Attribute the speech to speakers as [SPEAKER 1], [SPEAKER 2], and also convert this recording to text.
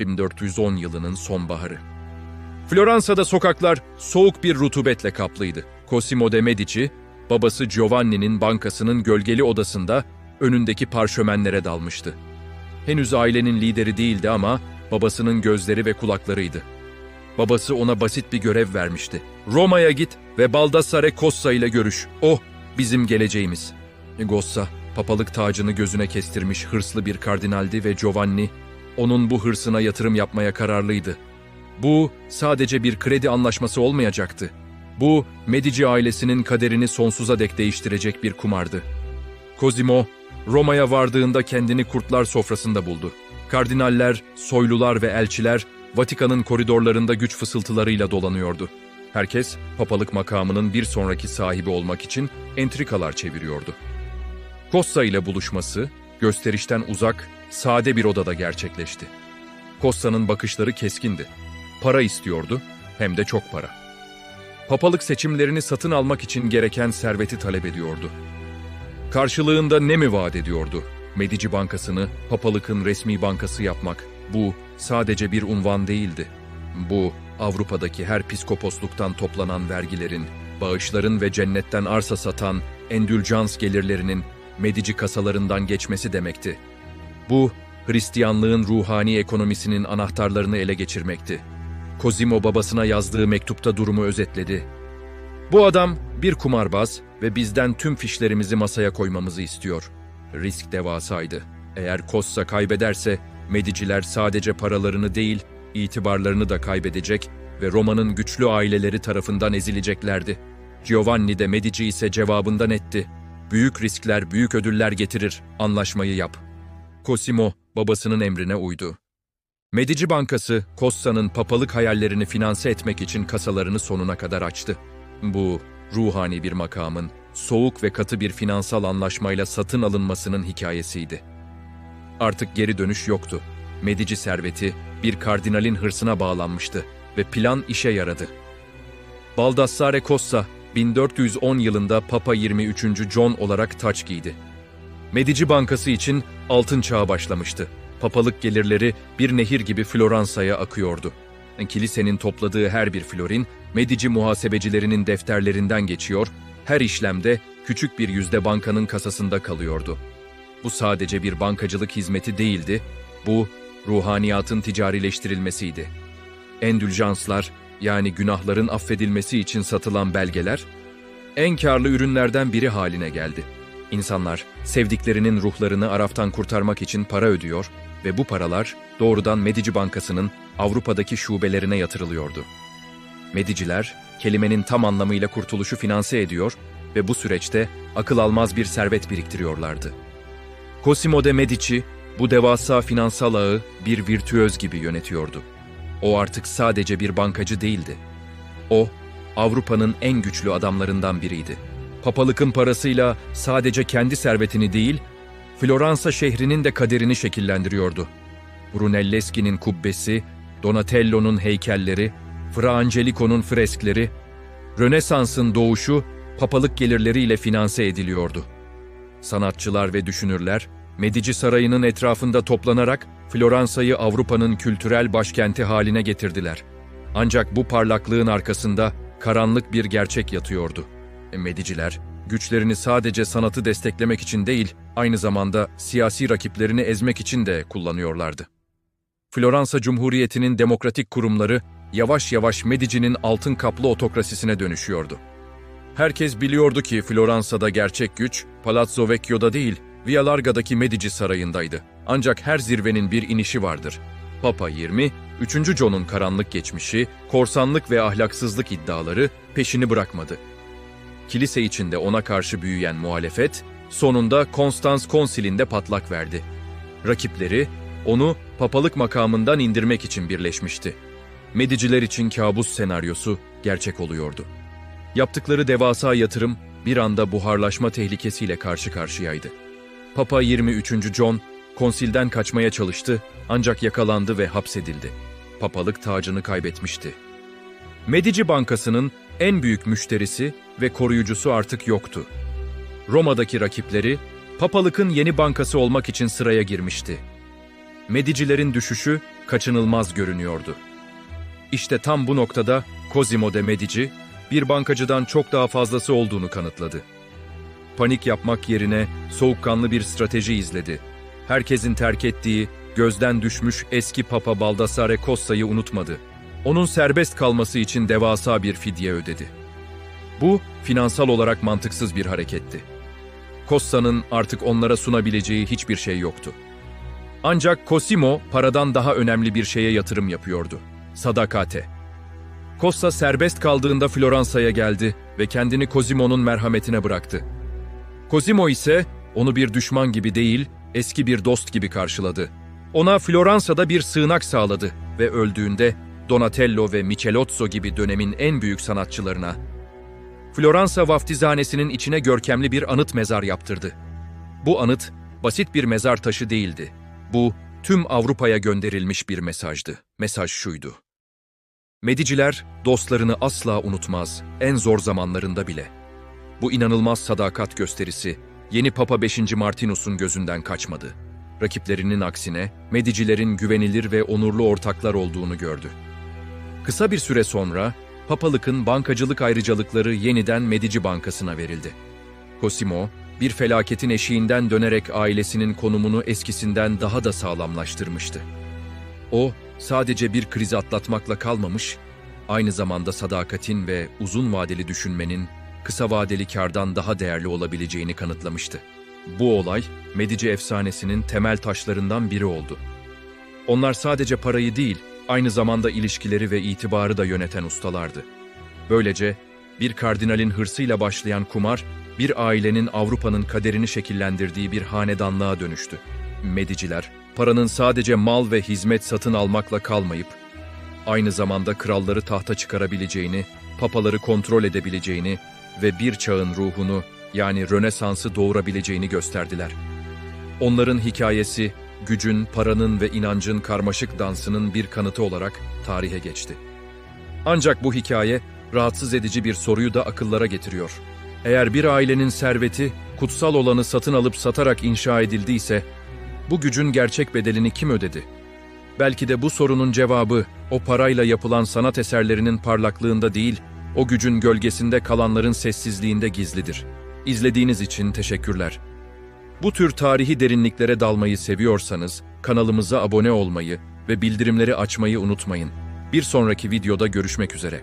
[SPEAKER 1] 1410 yılının sonbaharı. Floransa'da sokaklar soğuk bir rutubetle kaplıydı. Cosimo de Medici, babası Giovanni'nin bankasının gölgeli odasında önündeki parşömenlere dalmıştı. Henüz ailenin lideri değildi ama babasının gözleri ve kulaklarıydı. Babası ona basit bir görev vermişti. Roma'ya git ve Baldassare Cossa ile görüş. O bizim geleceğimiz. Gossa, papalık tacını gözüne kestirmiş hırslı bir kardinaldi ve Giovanni, onun bu hırsına yatırım yapmaya kararlıydı. Bu sadece bir kredi anlaşması olmayacaktı. Bu, Medici ailesinin kaderini sonsuza dek değiştirecek bir kumardı. Cosimo, Roma'ya vardığında kendini kurtlar sofrasında buldu. Kardinaller, soylular ve elçiler Vatikan'ın koridorlarında güç fısıltılarıyla dolanıyordu. Herkes papalık makamının bir sonraki sahibi olmak için entrikalar çeviriyordu. Cossa ile buluşması gösterişten uzak, sade bir odada gerçekleşti. Cossa'nın bakışları keskindi. Para istiyordu, hem de çok para. Papalık seçimlerini satın almak için gereken serveti talep ediyordu. Karşılığında ne mi vaat ediyordu? Medici Bankası'nı papalıkın resmi bankası yapmak. Bu sadece bir unvan değildi. Bu Avrupa'daki her piskoposluktan toplanan vergilerin, bağışların ve cennetten arsa satan endülcans gelirlerinin Medici kasalarından geçmesi demekti. Bu Hristiyanlığın ruhani ekonomisinin anahtarlarını ele geçirmekti. Cosimo babasına yazdığı mektupta durumu özetledi. Bu adam bir kumarbaz ve bizden tüm fişlerimizi masaya koymamızı istiyor. Risk devasaydı. Eğer Cossa kaybederse Mediciler sadece paralarını değil, itibarlarını da kaybedecek ve Roma'nın güçlü aileleri tarafından ezileceklerdi. Giovanni de Medici ise cevabından etti. Büyük riskler büyük ödüller getirir, anlaşmayı yap. Cosimo babasının emrine uydu. Medici Bankası, Cossa'nın papalık hayallerini finanse etmek için kasalarını sonuna kadar açtı. Bu, ruhani bir makamın, soğuk ve katı bir finansal anlaşmayla satın alınmasının hikayesiydi. Artık geri dönüş yoktu. Medici serveti bir kardinalin hırsına bağlanmıştı ve plan işe yaradı. Baldassare Cossa, 1410 yılında Papa 23. John olarak taç giydi. Medici Bankası için altın çağı başlamıştı. Papalık gelirleri bir nehir gibi Floransa'ya akıyordu. Kilisenin topladığı her bir florin, Medici muhasebecilerinin defterlerinden geçiyor, her işlemde küçük bir yüzde bankanın kasasında kalıyordu. Bu sadece bir bankacılık hizmeti değildi, bu ruhaniyatın ticarileştirilmesiydi. Endüljanslar, yani günahların affedilmesi için satılan belgeler, en karlı ürünlerden biri haline geldi. İnsanlar sevdiklerinin ruhlarını araftan kurtarmak için para ödüyor ve bu paralar doğrudan Medici Bankası'nın Avrupa'daki şubelerine yatırılıyordu. Mediciler, kelimenin tam anlamıyla kurtuluşu finanse ediyor ve bu süreçte akıl almaz bir servet biriktiriyorlardı. Cosimo de Medici, bu devasa finansal ağı bir virtüöz gibi yönetiyordu. O artık sadece bir bankacı değildi. O, Avrupa'nın en güçlü adamlarından biriydi. Papalıkın parasıyla sadece kendi servetini değil, Floransa şehrinin de kaderini şekillendiriyordu. Brunelleschi'nin kubbesi, Donatello'nun heykelleri, Fra Angelico'nun freskleri, Rönesans'ın doğuşu papalık gelirleriyle finanse ediliyordu. Sanatçılar ve düşünürler, Medici Sarayı'nın etrafında toplanarak Floransa'yı Avrupa'nın kültürel başkenti haline getirdiler. Ancak bu parlaklığın arkasında karanlık bir gerçek yatıyordu. Mediciler, güçlerini sadece sanatı desteklemek için değil, aynı zamanda siyasi rakiplerini ezmek için de kullanıyorlardı. Floransa Cumhuriyeti'nin demokratik kurumları yavaş yavaş Medici'nin altın kaplı otokrasisine dönüşüyordu. Herkes biliyordu ki Floransa'da gerçek güç Palazzo Vecchio'da değil, Via Larga'daki Medici Sarayı'ndaydı. Ancak her zirvenin bir inişi vardır. Papa 20, 3. John'un karanlık geçmişi, korsanlık ve ahlaksızlık iddiaları peşini bırakmadı. Kilise içinde ona karşı büyüyen muhalefet, sonunda Konstans Konsili'nde patlak verdi. Rakipleri, onu papalık makamından indirmek için birleşmişti. Mediciler için kabus senaryosu gerçek oluyordu. Yaptıkları devasa yatırım bir anda buharlaşma tehlikesiyle karşı karşıyaydı. Papa 23. John konsilden kaçmaya çalıştı ancak yakalandı ve hapsedildi. Papalık tacını kaybetmişti. Medici Bankası'nın en büyük müşterisi ve koruyucusu artık yoktu. Roma'daki rakipleri papalıkın yeni bankası olmak için sıraya girmişti. Medicilerin düşüşü kaçınılmaz görünüyordu. İşte tam bu noktada Cosimo de Medici, bir bankacıdan çok daha fazlası olduğunu kanıtladı. Panik yapmak yerine soğukkanlı bir strateji izledi. Herkesin terk ettiği, gözden düşmüş eski Papa Baldassare Cossa'yı unutmadı. Onun serbest kalması için devasa bir fidye ödedi. Bu, finansal olarak mantıksız bir hareketti. Cossa'nın artık onlara sunabileceği hiçbir şey yoktu. Ancak Cosimo paradan daha önemli bir şeye yatırım yapıyordu. Sadakate. Costa serbest kaldığında Floransa'ya geldi ve kendini Cosimo'nun merhametine bıraktı. Cosimo ise onu bir düşman gibi değil, eski bir dost gibi karşıladı. Ona Floransa'da bir sığınak sağladı ve öldüğünde Donatello ve Michelozzo gibi dönemin en büyük sanatçılarına Floransa vaftizhanesinin içine görkemli bir anıt mezar yaptırdı. Bu anıt basit bir mezar taşı değildi. Bu tüm Avrupa'ya gönderilmiş bir mesajdı. Mesaj şuydu. Mediciler dostlarını asla unutmaz, en zor zamanlarında bile. Bu inanılmaz sadakat gösterisi yeni Papa 5. Martinus'un gözünden kaçmadı. Rakiplerinin aksine Medicilerin güvenilir ve onurlu ortaklar olduğunu gördü. Kısa bir süre sonra papalıkın bankacılık ayrıcalıkları yeniden Medici Bankası'na verildi. Cosimo, bir felaketin eşiğinden dönerek ailesinin konumunu eskisinden daha da sağlamlaştırmıştı. O, sadece bir krizi atlatmakla kalmamış, aynı zamanda sadakatin ve uzun vadeli düşünmenin kısa vadeli kardan daha değerli olabileceğini kanıtlamıştı. Bu olay, Medici efsanesinin temel taşlarından biri oldu. Onlar sadece parayı değil, aynı zamanda ilişkileri ve itibarı da yöneten ustalardı. Böylece bir kardinalin hırsıyla başlayan kumar, bir ailenin Avrupa'nın kaderini şekillendirdiği bir hanedanlığa dönüştü. Mediciler, paranın sadece mal ve hizmet satın almakla kalmayıp, aynı zamanda kralları tahta çıkarabileceğini, papaları kontrol edebileceğini ve bir çağın ruhunu yani Rönesans'ı doğurabileceğini gösterdiler. Onların hikayesi, gücün, paranın ve inancın karmaşık dansının bir kanıtı olarak tarihe geçti. Ancak bu hikaye rahatsız edici bir soruyu da akıllara getiriyor. Eğer bir ailenin serveti kutsal olanı satın alıp satarak inşa edildiyse, bu gücün gerçek bedelini kim ödedi? Belki de bu sorunun cevabı o parayla yapılan sanat eserlerinin parlaklığında değil, o gücün gölgesinde kalanların sessizliğinde gizlidir. İzlediğiniz için teşekkürler. Bu tür tarihi derinliklere dalmayı seviyorsanız kanalımıza abone olmayı ve bildirimleri açmayı unutmayın. Bir sonraki videoda görüşmek üzere.